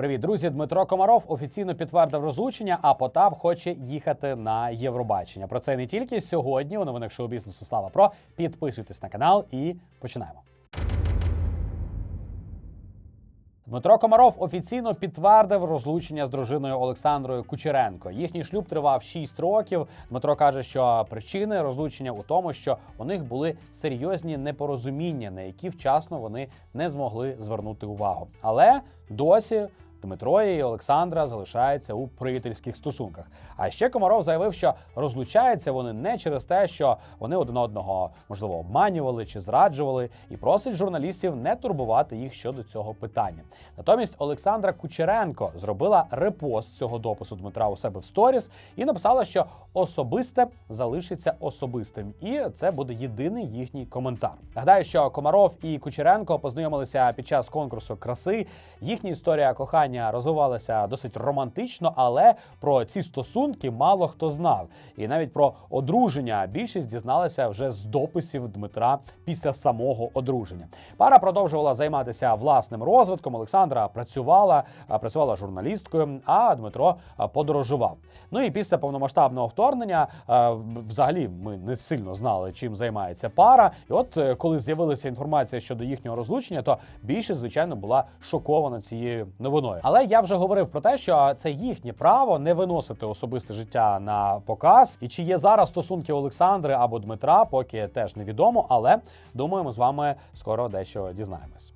Привіт, друзі! Дмитро Комаров офіційно підтвердив розлучення, а Потап хоче їхати на Євробачення. Про це не тільки сьогодні. У новинах шоу бізнесу Слава Про. Підписуйтесь на канал і починаємо. Дмитро Комаров офіційно підтвердив розлучення з дружиною Олександрою Кучеренко. Їхній шлюб тривав 6 років. Дмитро каже, що причини розлучення у тому, що у них були серйозні непорозуміння, на які вчасно вони не змогли звернути увагу. Але досі. Дмитро і Олександра залишаються у приятельських стосунках. А ще Комаров заявив, що розлучаються вони не через те, що вони один одного можливо обманювали чи зраджували, і просить журналістів не турбувати їх щодо цього питання. Натомість Олександра Кучеренко зробила репост цього допису Дмитра у себе в сторіс і написала, що особисте залишиться особистим, і це буде єдиний їхній коментар. Нагадаю, що Комаров і Кучеренко познайомилися під час конкурсу краси. Їхня історія кохання розвивалася досить романтично, але про ці стосунки мало хто знав. І навіть про одруження більшість дізналася вже з дописів Дмитра після самого одруження. Пара продовжувала займатися власним розвитком. Олександра працювала, працювала журналісткою, а Дмитро подорожував. Ну і після повномасштабного вторгнення взагалі ми не сильно знали, чим займається пара. І от е, коли з'явилася інформація щодо їхнього розлучення, то більшість, звичайно, була шокована цією новиною. Але я вже говорив про те, що це їхнє право не виносити особисте життя на показ. І чи є зараз стосунки Олександри або Дмитра, поки теж невідомо, але думаю, ми з вами скоро дещо дізнаємось.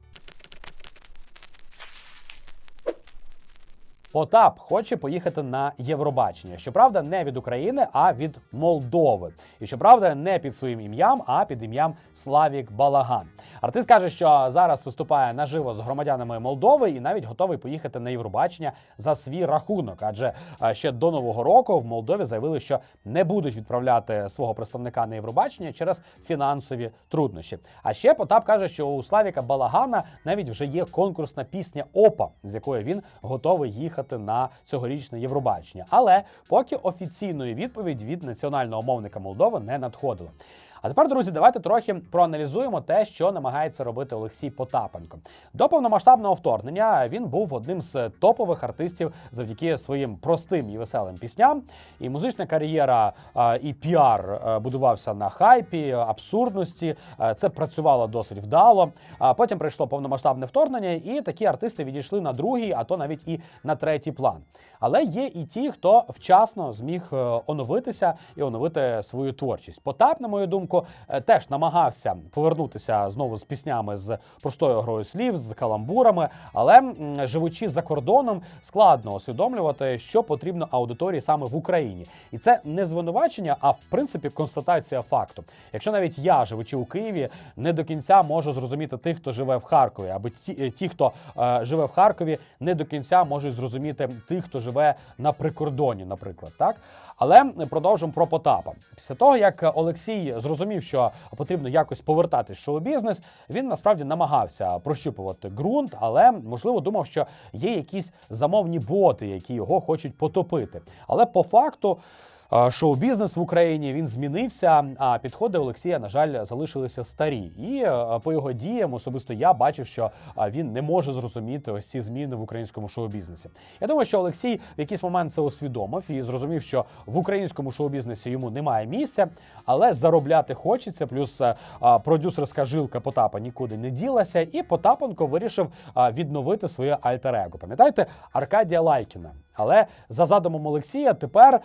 Потап хоче поїхати на Євробачення. Щоправда, не від України, а від Молдови. І щоправда, не під своїм ім'ям, а під ім'ям Славік Балаган. Артист каже, що зараз виступає наживо з громадянами Молдови і навіть готовий поїхати на Євробачення за свій рахунок. Адже ще до нового року в Молдові заявили, що не будуть відправляти свого представника на Євробачення через фінансові труднощі. А ще Потап каже, що у Славіка Балагана навіть вже є конкурсна пісня Опа, з якою він готовий їхати на цьогорічне Євробачення. Але поки офіційної відповіді від національного мовника Молдови не надходило. А тепер, друзі, давайте трохи проаналізуємо те, що намагається робити Олексій Потапенко. До повномасштабного вторгнення він був одним з топових артистів завдяки своїм простим і веселим пісням. І музична кар'єра і піар будувався на хайпі, абсурдності. Це працювало досить вдало. А потім прийшло повномасштабне вторгнення, і такі артисти відійшли на другий, а то навіть і на третій план. Але є і ті, хто вчасно зміг е, оновитися і оновити свою творчість. Потап, на мою думку, е, теж намагався повернутися знову з піснями з простою грою слів, з каламбурами. Але живучи за кордоном, складно усвідомлювати, що потрібно аудиторії саме в Україні. І це не звинувачення, а в принципі констатація факту. Якщо навіть я, живучи у Києві, не до кінця можу зрозуміти тих, хто живе в Харкові, або ті, е, ті хто е, живе в Харкові, не до кінця можуть зрозуміти тих, хто живе на прикордоні, наприклад, так. Але продовжимо про Потапа. Після того, як Олексій зрозумів, що потрібно якось повертатись в шоу-бізнес, він насправді намагався прощупувати ґрунт, але можливо думав, що є якісь замовні боти, які його хочуть потопити. Але по факту. Шоу-бізнес в Україні він змінився, а підходи Олексія, на жаль, залишилися старі. І е, по його діям особисто я бачив, що він не може зрозуміти ось ці зміни в українському шоу-бізнесі. Я думаю, що Олексій в якийсь момент це усвідомив і зрозумів, що в українському шоу-бізнесі йому немає місця, але заробляти хочеться. Плюс е, продюсерська жилка Потапа нікуди не ділася, і Потапенко вирішив відновити своє альтер-его. Пам'ятаєте Аркадія Лайкіна? Але за задумом Олексія тепер е,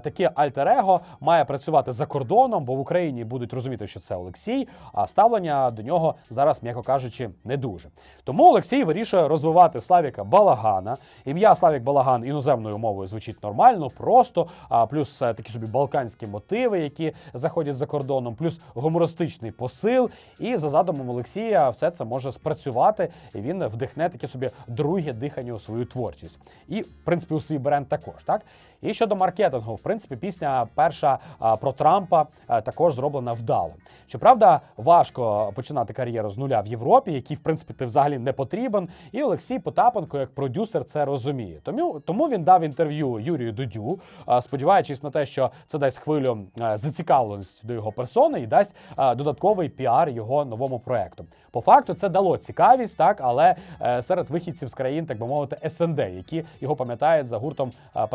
таке альтер-его має працювати за кордоном, бо в Україні будуть розуміти, що це Олексій, а ставлення до нього зараз, м'яко кажучи, не дуже. Тому Олексій вирішує розвивати Славіка Балагана. Ім'я Славік Балаган іноземною мовою звучить нормально, просто, а плюс е, такі собі балканські мотиви, які заходять за кордоном, плюс гумористичний посил. І за задумом Олексія все це може спрацювати, і він вдихне таке собі друге дихання у свою творчість. І в принципі у свій бренд також. Так і щодо маркетингу, в принципі, пісня перша про Трампа також зроблена вдало. Щоправда, важко починати кар'єру з нуля в Європі, який, в принципі, ти взагалі не потрібен. І Олексій Потапенко, як продюсер, це розуміє. Тому тому він дав інтерв'ю Юрію Дудю, сподіваючись на те, що це дасть хвилю зацікавленості до його персони і дасть додатковий піар його новому проекту. По факту це дало цікавість, так але е, серед вихідців з країн, так би мовити, СНД, які його пам'ятають за гуртом е,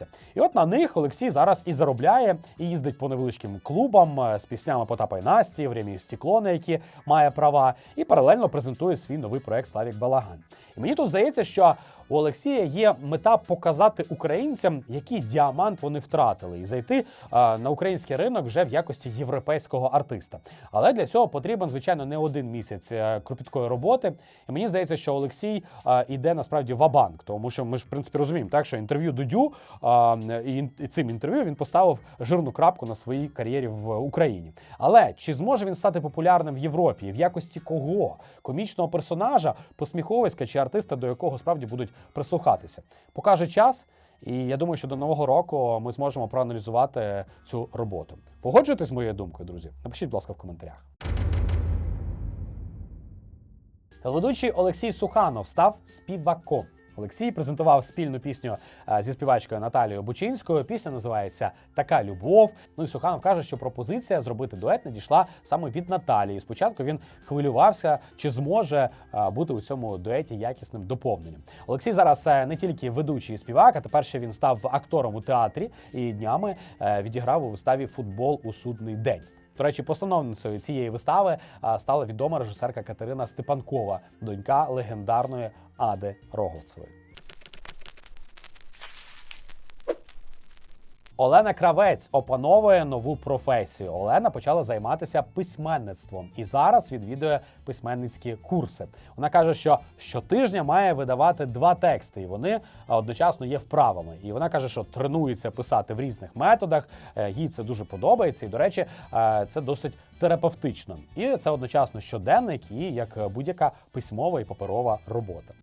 Потап і от на них Олексій зараз і заробляє, і їздить по невеличким клубам е, з піснями Потапа і Насті, «Время і стекло», на які має права, і паралельно презентує свій новий проект Славік Балаган. І мені тут здається, що у Олексія є мета показати українцям, який діамант вони втратили, і зайти на український ринок вже в якості європейського артиста. Але для цього потрібен, звичайно, не один місяць е, кропіткої роботи. І мені здається, що Олексій іде насправді в-банк, тому що ми ж в принципі розуміємо, так що інтерв'ю Дудю і цим інтерв'ю він поставив жирну крапку на своїй кар'єрі в Україні. Але чи зможе він стати популярним в Європі? В якості кого? Комічного персонажа, посміховиська чи артиста, до якого справді будуть прислухатися? Покаже час. І я думаю, що до нового року ми зможемо проаналізувати цю роботу. Погоджуєтесь моєю думкою, друзі? Напишіть, будь ласка, в коментарях. Телеведучий Олексій Суханов став співаком. Олексій презентував спільну пісню е, зі співачкою Наталією Бучинською. Пісня називається Така любов. Ну і Суханов каже, що пропозиція зробити дует надійшла саме від Наталії. Спочатку він хвилювався, чи зможе е, бути у цьому дуеті якісним доповненням. Олексій зараз е, не тільки ведучий співак, а тепер ще він став актором у театрі і днями відіграв у виставі Футбол у судний день. До речі, постановницею цієї вистави стала відома режисерка Катерина Степанкова, донька легендарної Ади Роговцевої. Олена Кравець опановує нову професію. Олена почала займатися письменництвом і зараз відвідує письменницькі курси. Вона каже, що щотижня має видавати два тексти, і вони одночасно є вправами. І вона каже, що тренується писати в різних методах. е, Їй це дуже подобається, і до речі, е, це досить терапевтично. І це одночасно щоденник і як будь-яка письмова і паперова робота.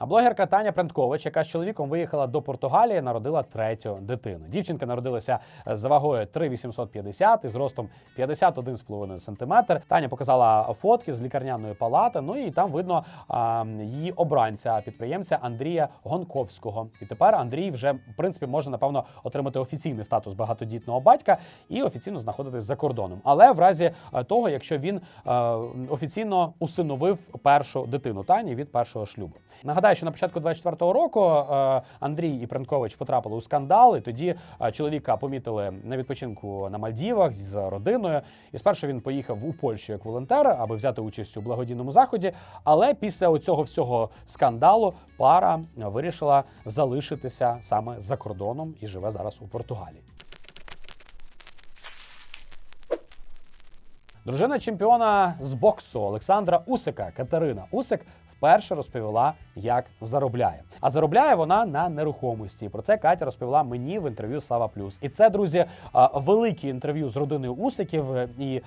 А блогерка Таня Пренткович, яка з чоловіком виїхала до Португалії, народила третю дитину. Дівчинка народилася за вагою 3,850 і зростом 51,5 см. Таня показала фотки з лікарняної палати. Ну і там видно а, її обранця, підприємця Андрія Гонковського. І тепер Андрій вже в принципі може напевно отримати офіційний статус багатодітного батька і офіційно знаходитись за кордоном. Але в разі е, того, якщо він е, офіційно усиновив першу дитину Тані від першого шлюбу. Нагадаю, що на початку 24-го року е, Андрій і Пренкович потрапили у скандал, і тоді е, чоловіка помітили на відпочинку на Мальдівах з родиною. І спершу він поїхав у Польщу як волонтер, аби взяти участь у благодійному заході. Але після цього всього скандалу пара вирішила залишитися саме за кордоном і живе зараз у Португалії. Дружина чемпіона з боксу Олександра Усика Катерина Усик вперше розповіла, як заробляє. А заробляє вона на нерухомості. І Про це Катя розповіла мені в інтерв'ю Слава Плюс. І це, друзі, велике інтерв'ю з родиною Усиків. І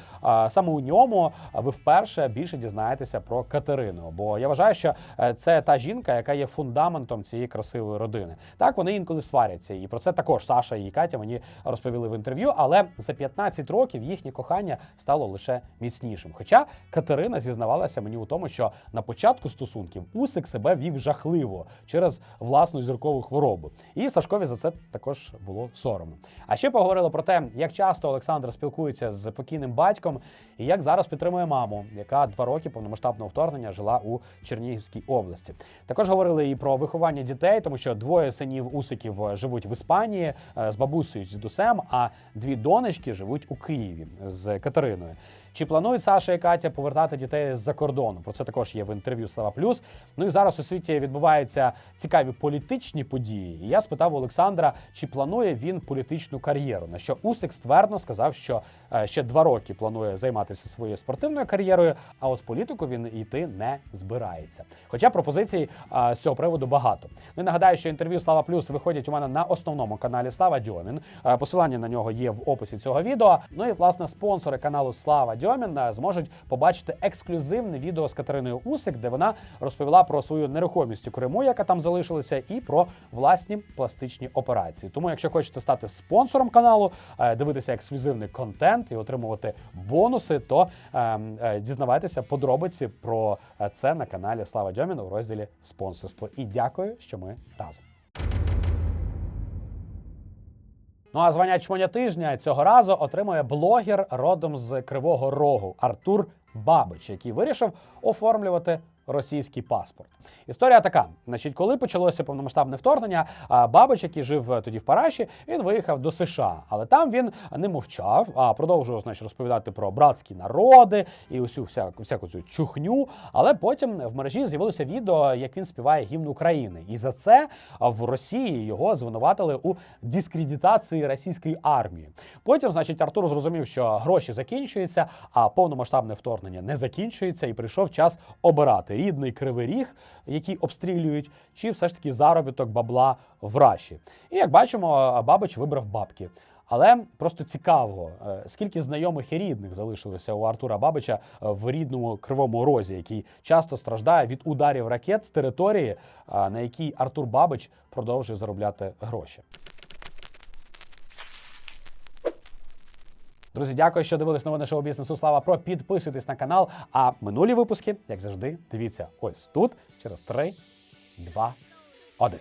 саме у ньому ви вперше більше дізнаєтеся про Катерину. Бо я вважаю, що е, це та жінка, яка є фундаментом цієї красивої родини. Так вони інколи сваряться. І про це також Саша і Катя мені розповіли в інтерв'ю. Але за 15 років їхнє кохання стало лише міцнішим. Хоча Катерина зізнавалася мені у тому, що на початку стосунків Усик себе вів жахливо через власну зіркову хворобу. І Сашкові за це також було соромно. А ще поговорили про те, як часто Олександр спілкується з покійним батьком і як зараз підтримує маму, яка два роки повномасштабного вторгнення жила у Чернігівській області. Також говорили і про виховання дітей, тому що двоє синів Усиків живуть в Іспанії е, з бабусею з дідусем, а дві донечки живуть у Києві з Катериною. Чи планують Саша і Катя повертати дітей з-за кордону? Про це також є в інтерв'ю Слава Плюс. Ну і зараз у світі відбуваються цікаві політичні події. І я спитав Олександра, чи планує він політичну кар'єру. На що Усик ствердно сказав, що е, ще два роки планує займатися своєю спортивною кар'єрою, а от в політику він йти не збирається. Хоча пропозицій е, з цього приводу багато. Ну і нагадаю, що інтерв'ю Слава Плюс виходять у мене на основному каналі Слава Дьомін. Е, Посилання на нього є в описі цього відео. Ну і власне спонсори каналу Слава Дьомін зможуть побачити ексклюзивне відео з Катериною Усик, де вона розповіла про свою нерухомість у Криму, яка там залишилася, і про власні пластичні операції. Тому, якщо хочете стати спонсором каналу, е, дивитися ексклюзивний контент і отримувати бонуси, то е, е, дізнавайтеся подробиці про е, це на каналі Слава Дьомін у розділі спонсорство. І дякую, що ми разом. Ну а звання чмоня тижня цього разу отримує блогер родом з Кривого Рогу Артур Бабич, який вирішив оформлювати російський паспорт. Історія така: значить, коли почалося повномасштабне вторгнення, Бабич, який жив е, тоді в Параші, він виїхав до США, але там він не мовчав, а продовжував значить, розповідати про братські народи і усю всяку, всяку цю чухню. Але потім в мережі з'явилося відео, як він співає гімн України, і за це в Росії його звинуватили у дискредитації російської армії. Потім, значить, Артур зрозумів, що гроші закінчуються, а повномасштабне вторгнення не закінчується, і прийшов час обирати рідний кривий ріг, який обстрілюють, чи все ж таки заробіток бабла в Раші. І як бачимо, Бабич вибрав бабки. Але просто цікаво, е, скільки знайомих і рідних залишилося у Артура Бабича е, в рідному кривому розі, який часто страждає від ударів ракет з території, е, на якій Артур Бабич продовжує заробляти гроші. Друзі, дякую, що дивились новини шоу бізнесу. Слава Про. Підписуйтесь на канал. А минулі випуски, як завжди, дивіться ось тут через 3, 2, 1.